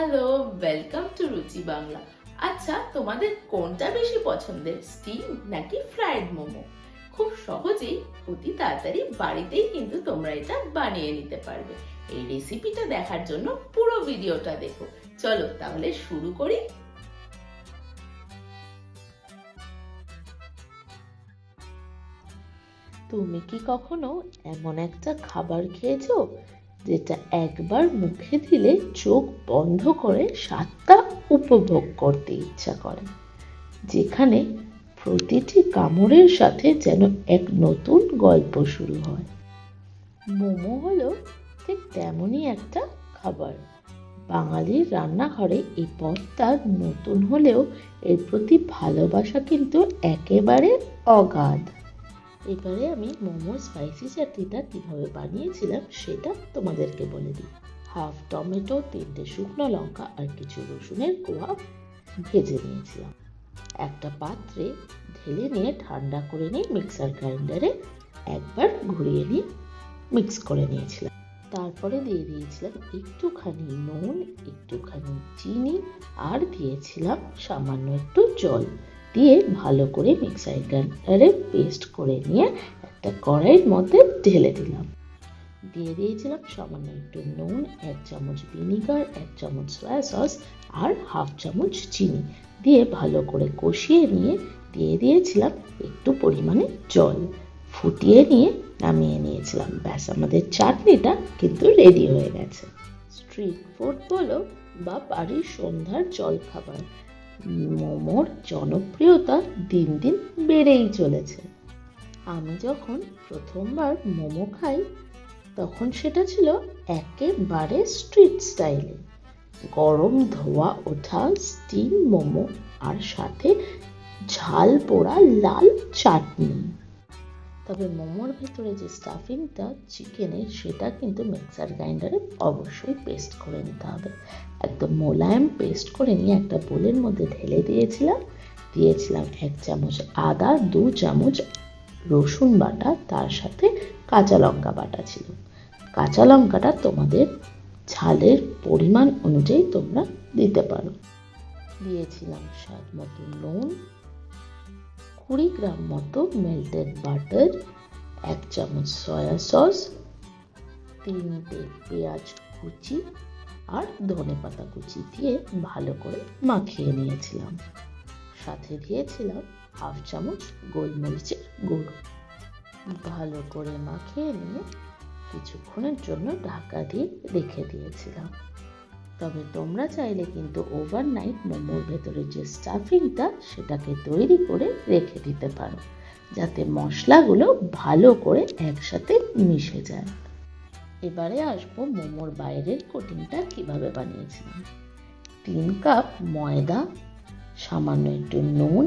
Hello welcome to রুচি বাংলা আচ্ছা তোমাদের কোনটা বেশি পছন্দের স্টিম নাকি ফ্রাইড মোমো? খুব সহজেই অতি তাড়াতাড়ি বাড়িতেই কিন্তু তোমরা এটা বানিয়ে নিতে পারবে। এই রেসিপিটা দেখার জন্য পুরো ভিডিওটা দেখো। চলো তাহলে শুরু করি। তুমি কি কখনো এমন একটা খাবার খেয়েছো যেটা একবার মুখে দিলে চোখ বন্ধ করে স্বাদটা উপভোগ করতে ইচ্ছা করে। যেখানে প্রতিটি কামড়ের সাথে যেন এক নতুন গল্প শুরু হয়। মোমো হলো ঠিক তেমনই একটা খাবার। বাঙালির রান্নাঘরে এই পদটা নতুন হলেও এর প্রতি ভালোবাসা কিন্তু একেবারে অগাধ। এবারে আমি মোমো স্পাইসি চাটনিটা কীভাবে বানিয়েছিলাম সেটা তোমাদেরকে বলে দিই। হাফ টমেটো, তিনটে শুকনো লঙ্কা আর কিছু রসুনের কোয়া ভেজে নিয়েছিলাম। একটা পাত্রে ঢেলে নিয়ে ঠান্ডা করে নিয়ে মিক্সার গ্রাইন্ডারে একবার ঘুরিয়ে নিয়ে মিক্স করে নিয়েছিলাম। তারপরে দিয়ে দিয়েছিলাম একটুখানি নুন, একটুখানি চিনি আর দিয়েছিলাম সামান্য একটু জল। দিয়ে ভালো করে মিক্সার গ্রাইন্ডারে পেস্ট করে নিয়ে একটা কড়াইয়ের মধ্যে ঢেলে দিলাম। দিয়ে দিয়েছিলাম সামান্য একটু নুন, এক চামচ ভিনিগার, এক চামচ সয়া সস আর হাফ চামচ চিনি। দিয়ে ভালো করে কষিয়ে নিয়ে দিয়ে দিয়েছিলাম একটু পরিমাণে জল। ফুটিয়ে নিয়ে নামিয়ে নিয়েছিলাম। ব্যাস, আমাদের চাটনিটা কিন্তু রেডি হয়ে গেছে। স্ট্রিট ফুড বলো বা বাড়ির সন্ধ্যার জলখাবার। মোমোর জনপ্রিয়তা দিন দিন বেড়েই চলেছে। আমি যখন প্রথমবার মোমো খাই, তখন সেটা ছিল একেবারে স্ট্রিট স্টাইলে গরম ধোয়া ওঠা স্টিম মোমো, আর সাথে ঝাল পোড়া লাল চাটনি। তবে মোমোর ভেতরে যে স্টাফিংটা চিকেনের সেটা কিন্তু মিক্সার গ্রাইন্ডারে অবশ্যই পেস্ট করে নিতে হবে। একদম মোলায়েম পেস্ট করে নিয়ে একটা বোলের মধ্যে ঢেলে দিয়েছিলাম। দিয়েছিলাম এক চামচ আদা, দু চামচ রসুন বাটা, তার সাথে কাঁচা লঙ্কা বাটা ছিল। কাঁচা লঙ্কাটা তোমাদের ঝালের পরিমাণ অনুযায়ী তোমরা দিতে পারো। দিয়েছিলাম স্বাদ মতো নুন কুড়ি গ্রাম মতো মেল্টেড বাটার এক চামচ সয়া সস তিনটে পেঁয়াজ কুচি আর ধনে পাতা কুচি দিয়ে ভালো করে মাখিয়ে নিয়েছিলাম। সাথে দিয়েছিলাম হাফ চামচ গোলমরিচের গুঁড়ো। ভালো করে মাখিয়ে নিয়ে কিছুক্ষণের জন্য ঢাকা দিয়ে রেখে দিয়েছিলাম। তবে তোমরা চাইলে কিন্তু ওভারনাইট মোমোর ভেতরে যে স্টাফিংটা সেটাকে তৈরি করে রেখে দিতে পারো, যাতে মশলাগুলো ভালো করে একসাথে মিশে যায়। এবারে আসব মোমোর বাইরের কোটিংটা কীভাবে বানিয়েছিলাম। তিন কাপ ময়দা, সামান্য একটু নুন,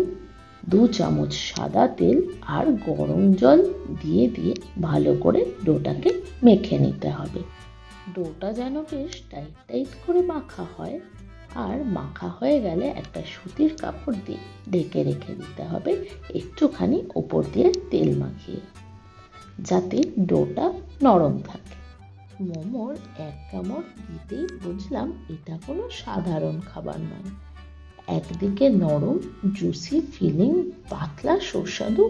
দু চামচ সাদা তেল আর গরম জল দিয়ে দিয়ে ভালো করে ডোটাকে মেখে নিতে হবে। ডোটা যেন বেশ টাইট টাইট করে মাখা হয়। আর মাখা হয়ে গেলে একটা সুতির কাপড় দিয়ে ঢেকে রেখে দিতে হবে একটুখানি উপর দিয়ে তেল মাখিয়ে, যাতে ডোটা নরম থাকে। মোমোর এক কামড় দিতেই বুঝলাম এটা কোনো সাধারণ খাবার নয়। একদিকে নরম জুসি ফিলিং পাতলা, সুস্বাদু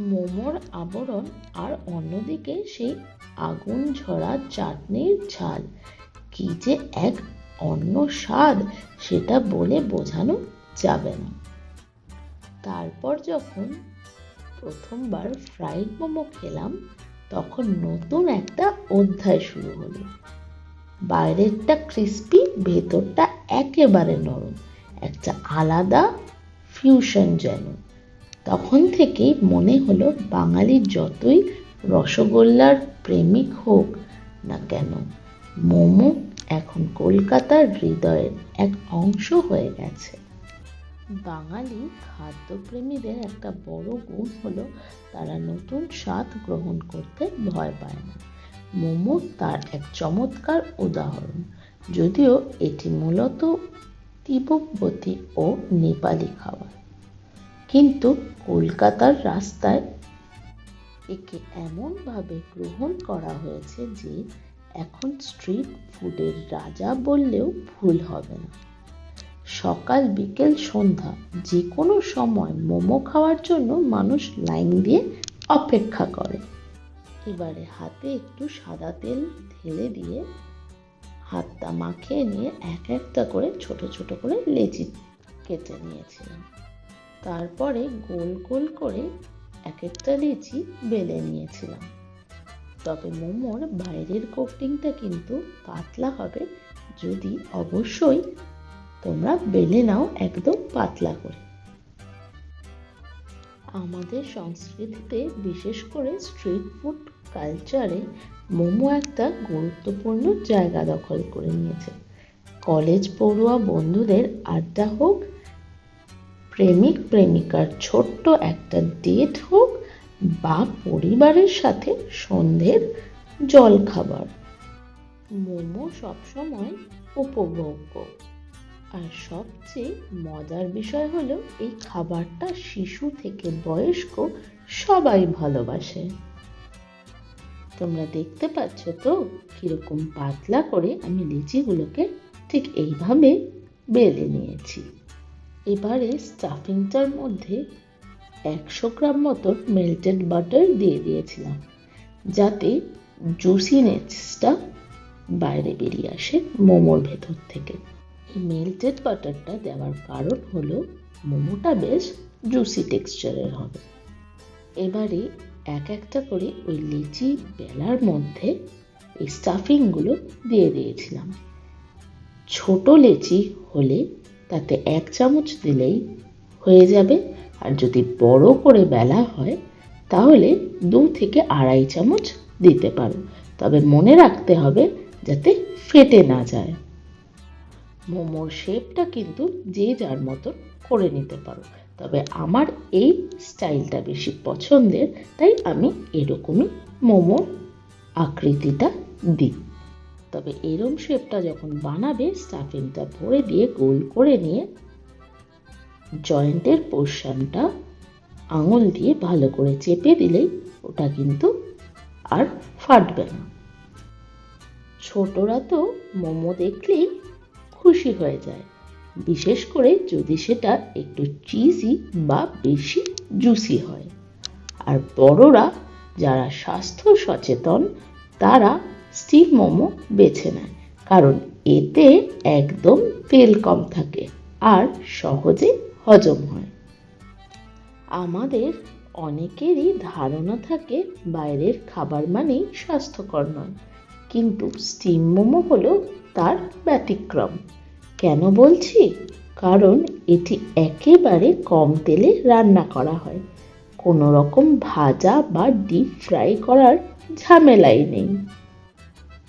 মোমোর আবরণ আর অন্যদিকে সেই আগুন ঝরা চাটনির ঝাল। কি যে এক অন্য স্বাদ সেটা বলে বোঝানো যাবে না। তারপর যখন প্রথমবার ফ্রাইড মোমো খেলাম, তখন নতুন একটা অধ্যায় শুরু হলো। বাইরেরটা ক্রিস্পি ভেতরটা একেবারে নরম, একটা আলাদা ফিউশন যেন। তখন থেকেই মনে হলো বাঙালির যতই রসগোল্লার প্রেমিক হোক না কেন, মোমো এখন কলকাতার হৃদয়ের এক অংশ হয়ে গেছে। বাঙালি খাদ্যপ্রেমীদের একটা বড় গুণ হলো তারা নতুন স্বাদ গ্রহণ করতে ভয় পায় না। মোমো তার এক চমৎকার উদাহরণ। যদিও এটি মূলত তিব্বতী ও নেপালি খাবার। কিন্তু কলকাতার রাস্তায় একে এমনভাবে গ্রহণ করা হয়েছে যে এখন স্ট্রিট ফুডের রাজা বললেও ভুল হবে না। সকাল, বিকেল, সন্ধ্যা যে কোনো সময় মোমো খাওয়ার জন্য মানুষ লাইন দিয়ে অপেক্ষা করে। এবারে হাতে একটু সাদা তেল ঢেলে দিয়ে হাতটা মাখিয়ে নিয়ে এক একটা করে ছোট ছোট করে লেচি কেটে নিয়েছিলাম। তারপরে গোল গোল করে এক একটা লেচি বেলে নিয়েছিলাম। তবে মোমোর বাইরের কোটিংটা কিন্তু পাতলা হবে, যদি অবশ্যই তোমরা বেলে নাও একদম পাতলা করে। আমাদের সংস্কৃতিতে বিশেষ করে স্ট্রিট ফুড কালচারে মোমো একটা গুরুত্বপূর্ণ জায়গা দখল করে নিয়েছে। কলেজ পড়ুয়া বন্ধুদের আড্ডা হোক প্রেমিক প্রেমিকার ছোট্ট একটা ডেট হোক বা পরিবারের সাথে সন্ধ্যের জলখাবার। মোমো সবসময় উপভোগ্য। আর সবচেয়ে মজার বিষয় হলো, এই খাবারটা শিশু থেকে বয়স্ক সবাই ভালোবাসে। তোমরা দেখতে পাচ্ছ তো, কীরকম পাতলা করে আমি লিচিগুলোকে ঠিক এইভাবে বেলে নিয়েছি। এবারে স্টাফিংটার মধ্যে একশো গ্রাম মতো মেল্টেড বাটার দিয়ে দিয়েছিলাম, যাতে জুসিনেসটা বাইরে বেরিয়ে আসে মোমোর ভেতর থেকে। মেল্টেড বাটারটা দেওয়ার কারণ হলো মোমোটা বেশ জুসি টেক্সচারের হবে। এবারে এক একটা করে ওই লিচি বেলার মধ্যে এই স্টাফিংগুলো দিয়ে দিয়েছিলাম। ছোট লেচি হলে তাতে এক চামচ দিলেই হয়ে যাবে। আর যদি বড় করে বেলা হয়, তাহলে দু থেকে আড়াই চামচ দিতে পারো। তবে মনে রাখতে হবে যাতে ফেটে না যায়। মোমোর শেপটা কিন্তু যে যার মতন করে নিতে পারো। তবে আমার এই স্টাইলটা বেশি পছন্দের, তাই আমি এরকমই মোমোর আকৃতিটা দিই। তবে এরম শেপটা যখন বানাবে স্টাফিংটা ভরে দিয়ে গোল করে নিয়ে জয়েন্টের পোর্শনটা আঙুল দিয়ে ভালো করে চেপে দিলেই ওটা কিন্তু আর ফাটবে না। ছোটরা তো মোমো দেখলেই খুশি হয়ে যায়। বিশেষ করে যদি সেটা একটু চিজি বা বেশি জুসি হয়। আর বড়রা যারা স্বাস্থ্য সচেতন, তারা স্টিম মোমো বেছে নেয়, কারণ এতে একদম তেল কম থাকে আর সহজে হজম হয়। আমাদের অনেকেরই ধারণা থাকে বাইরের খাবার মানেই স্বাস্থ্যকর নয়, কিন্তু স্টিম মোমো হলো তার ব্যতিক্রম। কেন বলছি? কারণ এটি একেবারে কম তেলে রান্না করা হয়। কোনো রকম ভাজা বা ডিপ ফ্রাই করার ঝামেলাই নেই।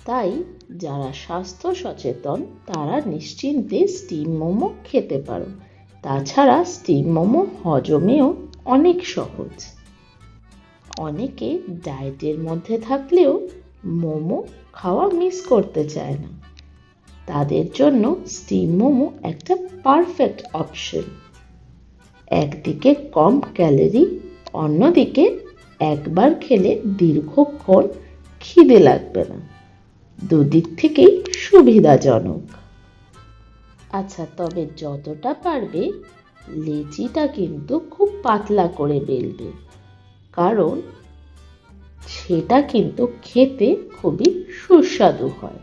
তাই যারা স্বাস্থ্য সচেতন, তারা নিশ্চিন্তে স্টিম মোমো খেতে পারো। তাছাড়া স্টিম মোমো হজমেও অনেক সহজ। অনেকে ডায়েটের মধ্যে থাকলেও মোমো খাওয়া মিস করতে চায় না। তাদের জন্য স্টিম মোমো একটা পারফেক্ট অপশন একদিকে কম ক্যালোরি অন্যদিকে একবার খেলে দীর্ঘক্ষণ খিদে লাগবে না। দুদিক থেকেই সুবিধাজনক। আচ্ছা তবে যতটা পারবে, লেচিটা কিন্তু খুব পাতলা করে বেলবে। কারণ সেটা কিন্তু খেতে খুবই সুস্বাদু হয়।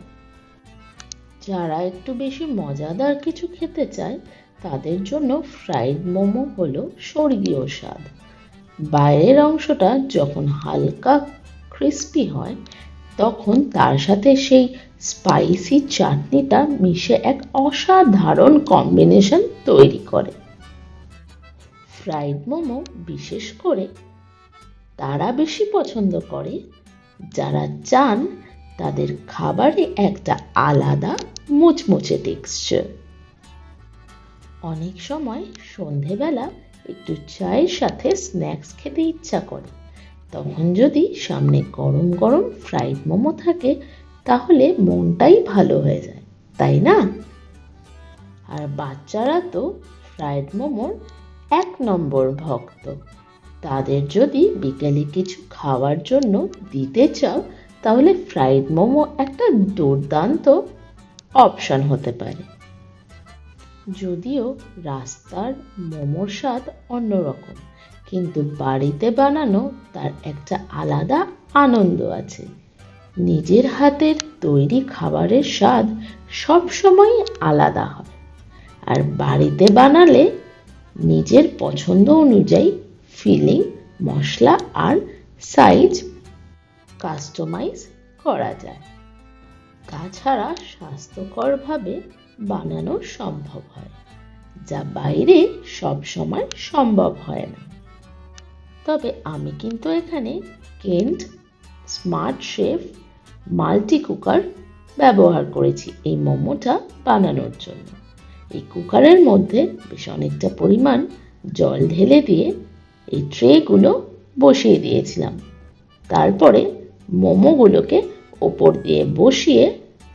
যারা একটু বেশি মজাদার কিছু খেতে চায়, তাদের জন্য ফ্রাইড মোমো হলো স্বর্গীয় স্বাদ। বাইরের অংশটা যখন হালকা ক্রিস্পি হয় তখন তার সাথে সেই স্পাইসি চাটনিটা মিশে এক অসাধারণ কম্বিনেশন তৈরি করে। ফ্রাইড মোমো বিশেষ করে তারা বেশি পছন্দ করে। যারা চান, তাদের খাবারে একটা আলাদা মুচমুচে টেক্সচার অনেক সময় সন্ধেবেলা একটু চায়ের সাথে স্ন্যাক্স খেতে ইচ্ছা করে। তখন যদি সামনে গরম গরম ফ্রাইড মোমো থাকে, তাহলে মনটাই ভালো হয়ে যায়, তাই না? আর বাচ্চারা তো ফ্রাইড মোমোর এক নম্বর ভক্ত। তাদের যদি বিকেলে কিছু খাওয়ার জন্য দিতে চাও, তাহলে ফ্রাইড মোমো একটা দুর্দান্ত অপশন হতে পারে। যদিও রাস্তার মোমোর স্বাদ অন্যরকম, কিন্তু বাড়িতে বানানো তার একটা আলাদা আনন্দ আছে। নিজের হাতের তৈরি খাবারের স্বাদ সবসময় আলাদা হয়। আর বাড়িতে বানালে নিজের পছন্দ অনুযায়ী ফিলিং, মশলা আর সাইজ কাস্টমাইজ করা যায়। তাছাড়া স্বাস্থ্যকরভাবে বানানো সম্ভব হয়, যা বাইরে সবসময় সম্ভব হয় না। তবে আমি কিন্তু এখানে Kent, smart chef, multi cooker ব্যবহার করেছি এই মোমোটা বানানোর জন্য। এই কুকারের মধ্যে বেশ অনেকটা পরিমাণ জল ঢেলে দিয়ে এই ট্রেগুলো বসিয়ে দিয়েছিলাম। তারপরে মোমোগুলোকে ওপর দিয়ে বসিয়ে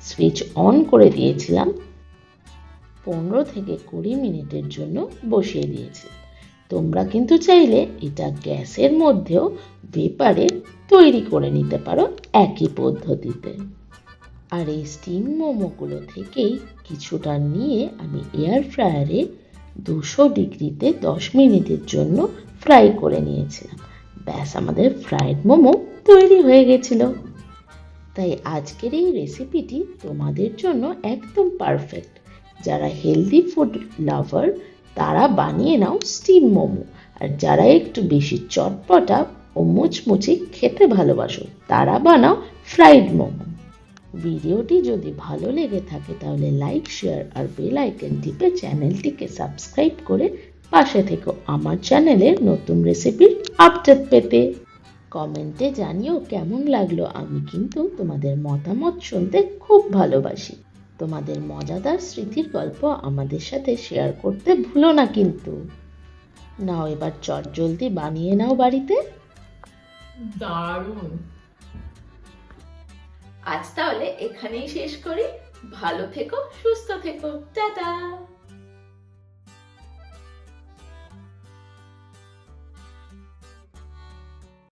সুইচ অন করে দিয়েছিলাম পনেরো থেকে কুড়ি মিনিটের জন্য বসিয়ে দিয়েছি। তোমরা কিন্তু চাইলে এটা গ্যাসের মধ্যেও পেপারে তৈরি করে নিতে পারো একই পদ্ধতিতে। আর এই স্টিম মোমোগুলো থেকেই কিছুটা নিয়ে আমি এয়ার ফ্রায়ারে দুশো ডিগ্রিতে দশ মিনিটের জন্য ফ্রাই করে নিয়েছিলাম। ব্যাস, আমাদের ফ্রাইড মোমো তৈরি হয়ে গেছিল। তাই আজকের এই রেসিপিটি তোমাদের জন্য একদম পারফেক্ট যারা হেলদি ফুড লাভার তারা বানিয়ে নাও স্টিম মোমো। আর যারা একটু বেশি চটপটা ও মুচমুচি খেতে ভালোবাসো, তারা বানাও ফ্রাইড মোমো। ভিডিওটি যদি ভালো লেগে থাকে, তাহলে লাইক শেয়ার আর বেল আইকন টিপে চ্যানেলটিকে সাবস্ক্রাইব করে পাশে থেকো আমার চ্যানেলের নতুন রেসিপির আপডেট পেতে। কমেন্টে জানিও কেমন লাগল, আমি কিন্তু তোমাদের মতামত শুনতে খুব ভালোবাসি। তোমাদের মজাদার স্মৃতির গল্প আমাদের সাথে শেয়ার করতে ভুলো না কিন্তু। নাও এবার চট জলদি বানিয়ে নাও বাড়িতে। দারুণ। আজ তাহলে এখানেই শেষ করি। ভালো থেকো, সুস্থ থেকো। টাটা।